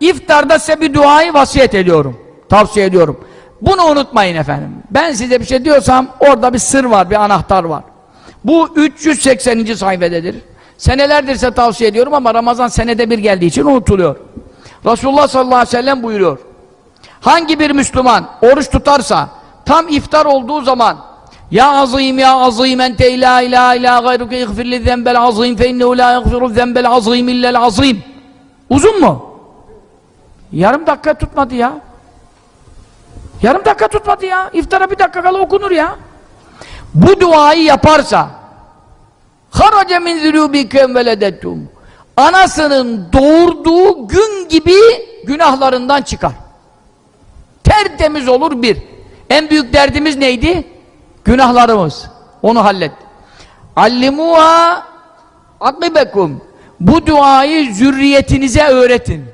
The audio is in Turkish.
iftarda size bir duayı vasiyet ediyorum. Tavsiye ediyorum. Bunu unutmayın efendim. Ben size bir şey diyorsam orada bir sır var, bir anahtar var. Bu 380. sayfededir. Senelerdir size tavsiye ediyorum ama Ramazan senede bir geldiği için unutuluyor. Resulullah sallallahu aleyhi ve sellem buyuruyor. Hangi bir Müslüman oruç tutarsa tam iftar olduğu zaman ya azim ya azim ente la ilahe illa gayruke iğfirli zenbel azim fe innehu la yagfiru zenbel azim illel azim uzun mu? Yarım dakika tutmadı ya yarım dakika tutmadı ya iftara bir dakika kala okunur ya bu duayı yaparsa harace min zülübikem veledettum anasının doğurduğu gün gibi günahlarından çıkar tertemiz olur bir. En büyük derdimiz neydi? Günahlarımız. Onu hallet. Allimuha aklibekum. Bu duayı zürriyetinize öğretin.